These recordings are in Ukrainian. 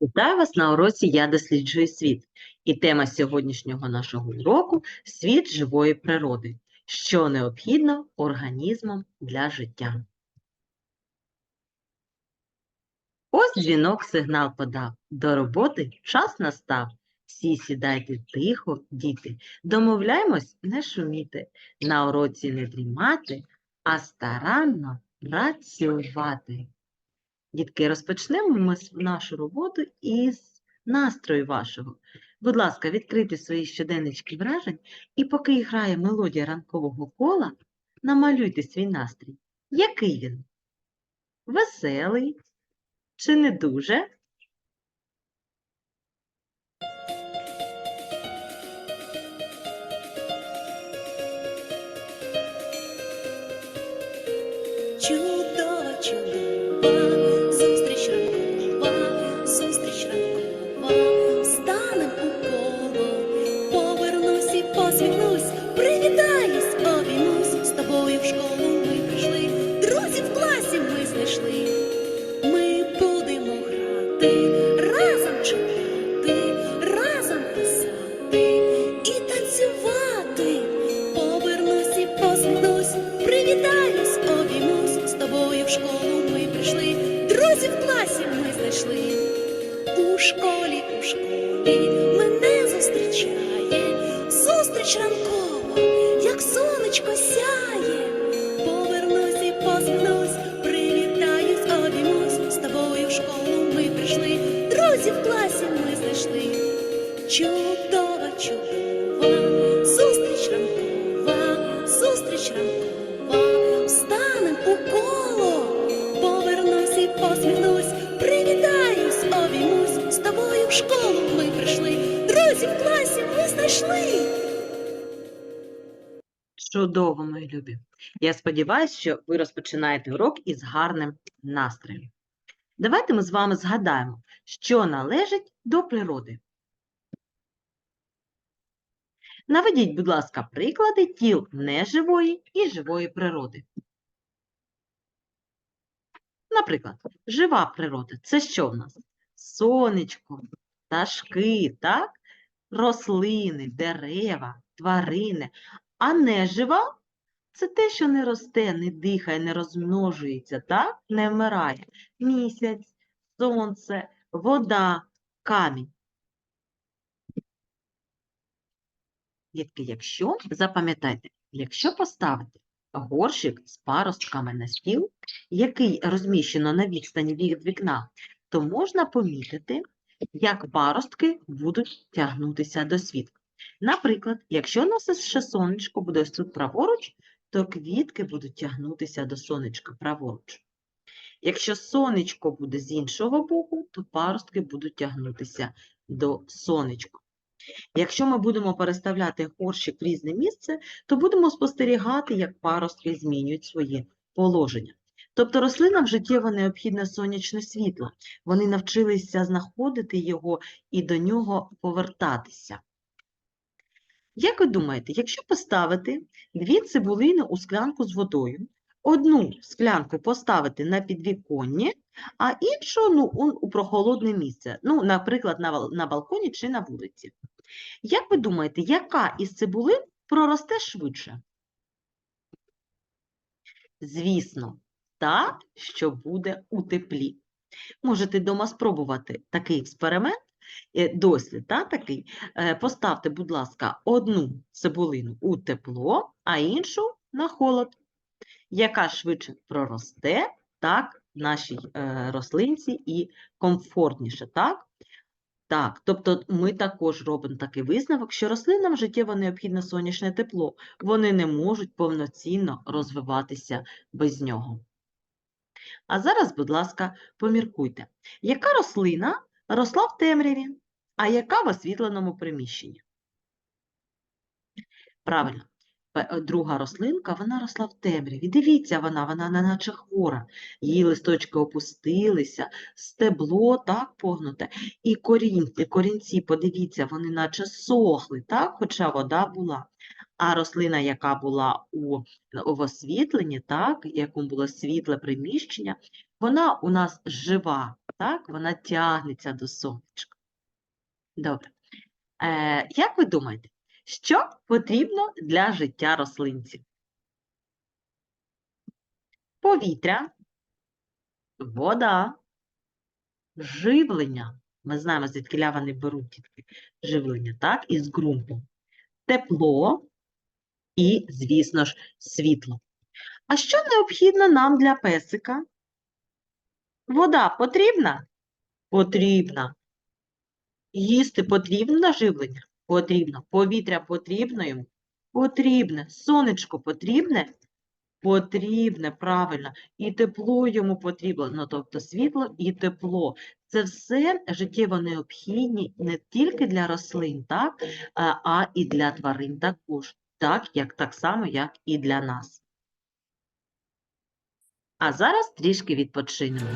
Вітаю вас на уроці Я досліджую світ. І тема сьогоднішнього нашого уроку світ живої природи, що необхідно організмам для життя. Ось дзвінок сигнал подав. До роботи час настав. Всі сідайте тихо, діти. Домовляємось не шуміти, на уроці не дрімати, а старанно працювати. Дітки, розпочнемо ми нашу роботу із настрою вашого. Будь ласка, відкрийте свої щоденнички вражень і поки грає мелодія ранкового кола, намалюйте свій настрій. Який він? Веселий чи не дуже? Знайшли. Чудово, мої любі. Я сподіваюся, що ви розпочинаєте урок із гарним настроєм. Давайте ми з вами згадаємо, що належить до природи. Наведіть, будь ласка, приклади тіл неживої і живої природи. Наприклад, жива природа це що в нас? Сонечко, пташки, так? Рослини, дерева, тварини. А нежива це те, що не росте, не дихає, не розмножується, так? не вмирає. Місяць, сонце, вода, камінь. Дітки, якщо, запам'ятайте, якщо поставити горщик з паростками на стіл, який розміщено на відстані від вікна, то можна помітити, як паростки будуть тягнутися до світла. Наприклад, якщо у нас ще сонечко буде ось тут праворуч, то квітки будуть тягнутися до сонечка праворуч. Якщо сонечко буде з іншого боку, то паростки будуть тягнутися до сонечка. Якщо ми будемо переставляти горщик в різне місце, то будемо спостерігати, як паростки змінюють своє положення. Тобто рослинам життєво необхідне сонячне світло. Вони навчилися знаходити його і до нього повертатися. Як ви думаєте, якщо поставити дві цибулини у склянку з водою, одну склянку поставити на підвіконні, а іншу ну, у- прохолодне місце, ну, наприклад, на, на балконі чи на вулиці. Як ви думаєте, яка із цибулин проросте швидше? Звісно, та, що буде у теплі. Можете вдома спробувати такий експеримент, е, дослід, та, такий. Е, Поставте, будь ласка, одну цибулину у тепло, а іншу на холод. Яка швидше проросте, так нашій е, рослинці і комфортніше, так? Так, тобто ми також робимо такий висновок, що рослинам життєво необхідне сонячне тепло, вони не можуть повноцінно розвиватися без нього. А зараз, будь ласка, поміркуйте, яка рослина росла в темряві, а яка в освітленому приміщенні? Правильно, е, друга рослинка, вона росла в темряві. Дивіться, вона, вона не наче хвора. Її листочки опустилися, стебло так погнуте, і корінці, корінці, подивіться, вони наче сохли, так, хоча вода була. А рослина, яка була у, в освітленні, так, якому було світле приміщення, Вона у нас жива, так? Вона тягнеться до сонечка. Добре. Е, як ви думаєте, що потрібно для життя рослинці? Повітря, вода, живлення. Ми знаємо, звідки вони беруть тільки живлення, так? Із ґрунту. Тепло і, звісно ж, світло. А що необхідно нам для песика? Вода потрібна? Потрібна. Їсти потрібно живлення? Потрібно. Повітря потрібно йому? Потрібне. Сонечко потрібне? Потрібне, правильно. І тепло йому потрібно, ну, тобто світло і тепло. Це все життєво необхідні не тільки для рослин, так, а, і для тварин також, так, як, так само, як і для нас. А зараз трішки відпочинемо.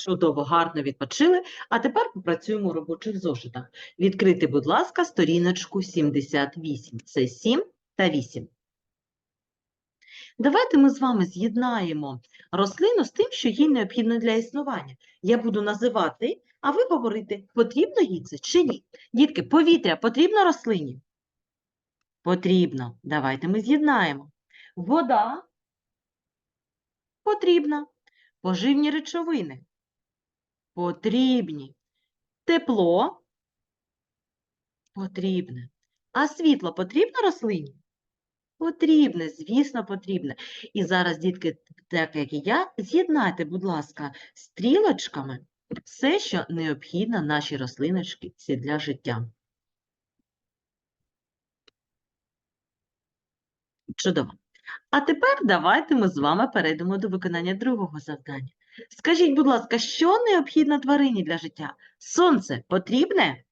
Чудово, гарно відпочили. А тепер попрацюємо у робочих зошитах. Відкрити, будь ласка, сторіночку 78. Це 7 та 8. Давайте ми з вами з'єднаємо рослину з тим, що їй необхідно для існування. Я буду називати, а ви говорите, потрібно їй це чи ні. Дітки, повітря потрібно рослині? Потрібно. Давайте ми з'єднаємо. Вода потрібна. Поживні речовини потрібні. Тепло потрібне. А світло потрібно рослині? Потрібне, звісно, потрібне. І зараз, дітки, так як і я, з'єднайте, будь ласка, стрілочками все, що необхідно нашій рослиночці для життя. Чудово. А тепер давайте ми з вами перейдемо до виконання другого завдання. Скажіть, будь ласка, що необхідно тварині для життя? Сонце потрібне?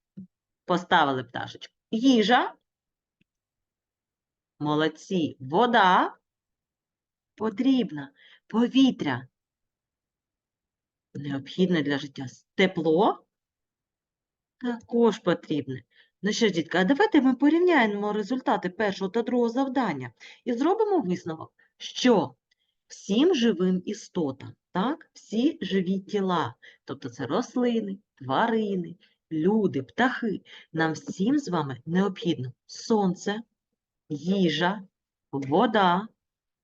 Поставили пташечку. Їжа? Молодці. Вода? Потрібна. Повітря? Необхідне для життя. Тепло? Також потрібне. Ну що ж, дітка, а давайте ми порівняємо результати першого та другого завдання і зробимо висновок, що всім живим істотам, так, всі живі тіла, тобто це рослини, тварини, люди, птахи, нам всім з вами необхідно сонце, їжа, вода,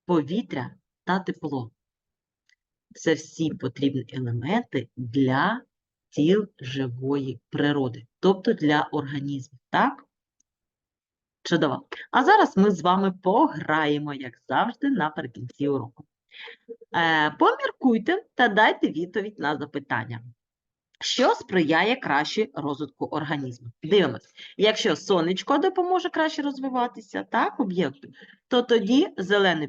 повітря та тепло. Це всі потрібні елементи для тіл живої природи, тобто для організмів, так? Чудово. А зараз ми з вами пограємо, як завжди, наприкінці уроку. Е, поміркуйте та дайте відповідь на запитання. Що сприяє краще розвитку організму? Дивимось. Якщо сонечко допоможе краще розвиватися, так, об'єкту, то тоді зелений,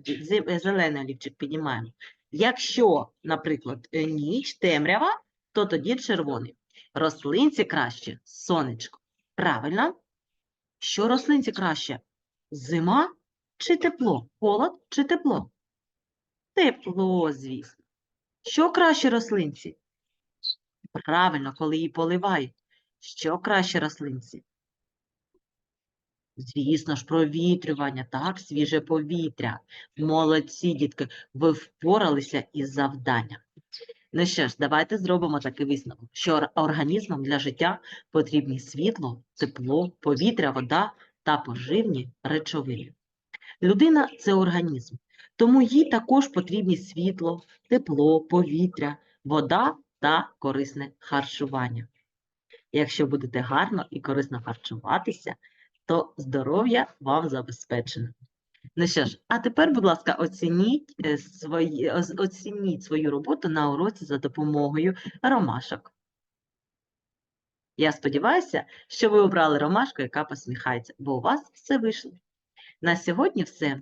зелений олівчик піднімаємо. Якщо, наприклад, е, ніч, темрява, то тоді червоний. Рослинці краще сонечко. Правильно? Що рослинці краще? Зима чи тепло? Холод чи тепло? Тепло, звісно. Що краще рослинці? Правильно, коли її поливають. Що краще рослинці? Звісно ж, провітрювання, так, свіже повітря. Молодці, дітки, ви впоралися із завданням. Ну що ж, давайте зробимо такий висновок, що організмам для життя потрібні світло, тепло, повітря, вода та поживні речовини. Людина це організм, тому їй також потрібні світло, тепло, повітря, вода та корисне харчування. Якщо будете гарно і корисно харчуватися, то здоров'я вам забезпечено. Ну що ж, а тепер, будь ласка, оцініть, е, свої, оцініть свою роботу на уроці за допомогою ромашок. Я сподіваюся, що ви обрали ромашку, яка посміхається, бо у вас все вийшло. На сьогодні все.